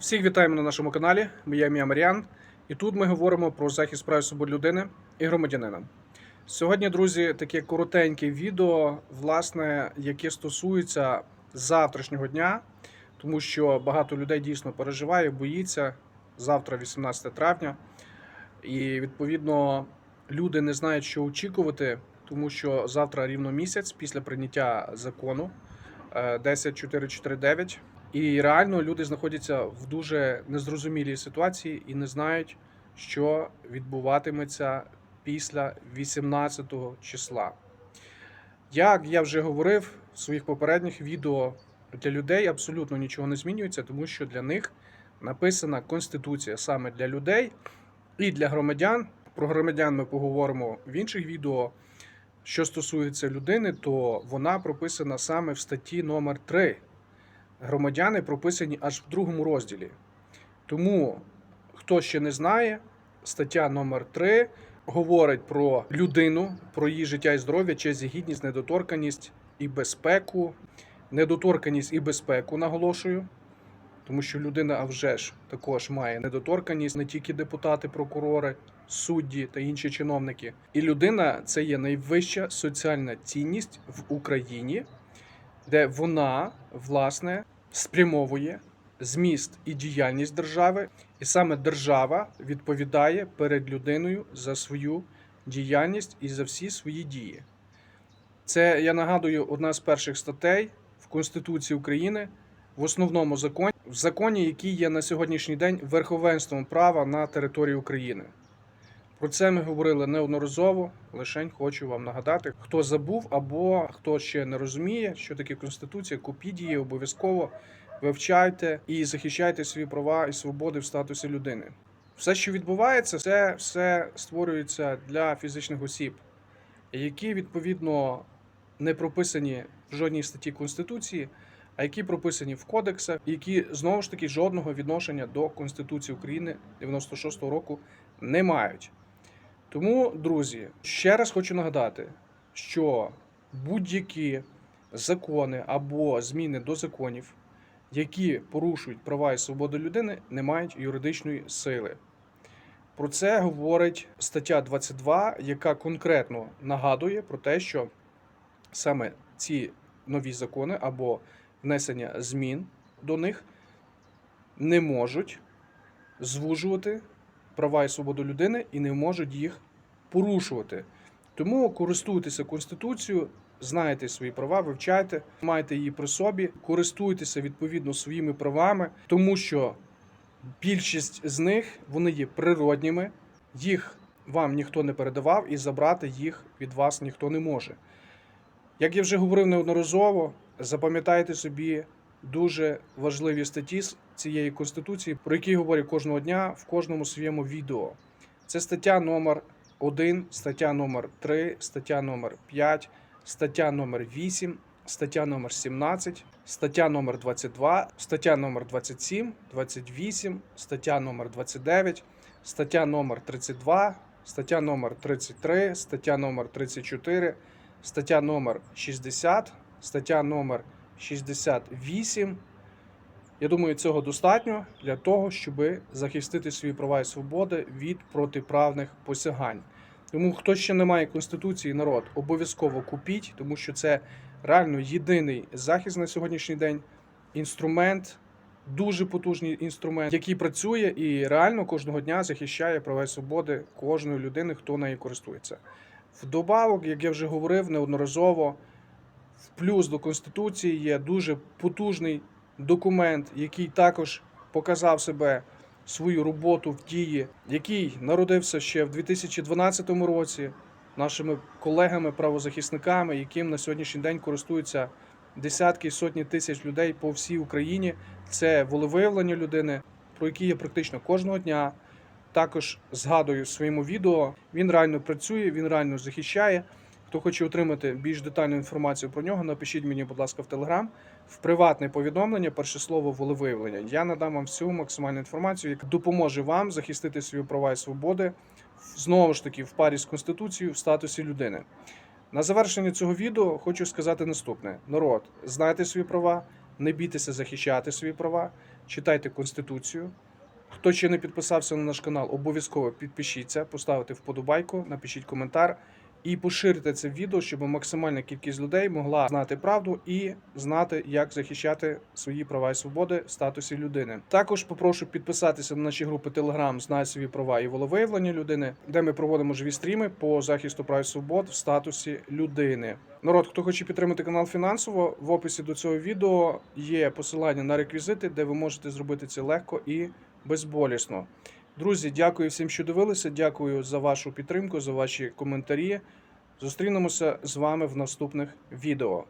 Всіх вітаємо на нашому каналі. Моє ім'я Маріан, і тут ми говоримо про захист прав свобод людини і громадянина. Сьогодні, друзі, таке коротеньке відео, власне, яке стосується завтрашнього дня, тому що багато людей дійсно переживає, боїться завтра, 18 травня, і відповідно люди не знають, що очікувати, тому що завтра рівно місяць після прийняття закону е, 10449. І реально люди знаходяться в дуже незрозумілій ситуації і не знають, що відбуватиметься після 18 числа. Як я вже говорив в своїх попередніх відео, для людей абсолютно нічого не змінюється, тому що для них написана Конституція саме для людей і для громадян. Про громадян ми поговоримо в інших відео. Що стосується людини, то вона прописана саме в статті номер 3 громадяни прописані аж в другому розділі. Тому, хто ще не знає, стаття номер 3 говорить про людину, про її життя і здоров'я, честь і гідність, недоторканість і безпеку. Недоторканість і безпеку наголошую. Тому що людина, а вже ж також має недоторканість, не тільки депутати, прокурори, судді та інші чиновники. І людина це є найвища соціальна цінність в Україні, де вона власне спрямовує зміст і діяльність держави, і саме держава відповідає перед людиною за свою діяльність і за всі свої дії. Це я нагадую одна з перших статей в Конституції України в основному законі, в законі, який є на сьогоднішній день верховенством права на території України. Про це ми говорили неодноразово. Лишень хочу вам нагадати, хто забув або хто ще не розуміє, що таке Конституція, купіть її обов'язково вивчайте і захищайте свої права і свободи в статусі людини. Все, що відбувається, це все створюється для фізичних осіб, які відповідно не прописані в жодній статті Конституції, а які прописані в кодексах, які знову ж таки жодного відношення до Конституції України 96-го року не мають. Тому, друзі, ще раз хочу нагадати, що будь-які закони або зміни до законів, які порушують права і свободи людини, не мають юридичної сили. Про це говорить стаття 22, яка конкретно нагадує про те, що саме ці нові закони або внесення змін до них не можуть звужувати права і свободу людини і не можуть їх порушувати. Тому користуйтеся Конституцією, знайте свої права, вивчайте, майте її при собі, користуйтеся відповідно своїми правами, тому що більшість з них вони є природніми, їх вам ніхто не передавав, і забрати їх від вас ніхто не може. Як я вже говорив неодноразово, запам'ятайте собі дуже важливі статті з цієї конституції, про які говорю кожного дня в кожному своєму відео. Це стаття номер 1, стаття номер 3, стаття номер 5, стаття номер 8, стаття номер 17, стаття номер 22, стаття номер 27, 28, стаття номер 29, стаття номер 32, стаття номер 33, стаття номер 34, стаття номер 60, стаття номер 68. Я думаю, цього достатньо для того, щоб захистити свої права і свободи від протиправних посягань. Тому, хто ще не має конституції, народ обов'язково купіть, тому що це реально єдиний захист на сьогоднішній день. Інструмент, дуже потужний інструмент, який працює і реально кожного дня захищає права і свободи кожної людини, хто нею користується. Вдобавок, як я вже говорив неодноразово, плюс до конституції є дуже потужний документ, який також показав себе свою роботу в дії, який народився ще в 2012 році нашими колегами-правозахисниками, яким на сьогоднішній день користуються десятки сотні тисяч людей по всій Україні. Це волевиявлення людини, про які я практично кожного дня також згадую в своєму відео. Він реально працює, він реально захищає. Хто хоче отримати більш детальну інформацію про нього, напишіть мені, будь ласка, в Телеграм в приватне повідомлення, перше слово волевиявлення. Я надам вам всю максимальну інформацію, яка допоможе вам захистити свої права і свободи знову ж таки в парі з Конституцією в статусі людини. На завершення цього відео хочу сказати наступне: народ, знайте свої права, не бійтеся захищати свої права, читайте Конституцію. Хто ще не підписався на наш канал, обов'язково підпишіться, поставте вподобайку, напишіть коментар і поширте це відео, щоб максимальна кількість людей могла знати правду і знати, як захищати свої права і свободи в статусі людини. Також попрошу підписатися на наші групи Telegram «Знай свої права і волевиявлення людини, де ми проводимо живі стріми по захисту прав і свобод в статусі людини. Народ, хто хоче підтримати канал фінансово, в описі до цього відео є посилання на реквізити, де ви можете зробити це легко і безболісно. Друзі, дякую всім, що дивилися. Дякую за вашу підтримку, за ваші коментарі. Зустрінемося з вами в наступних відео.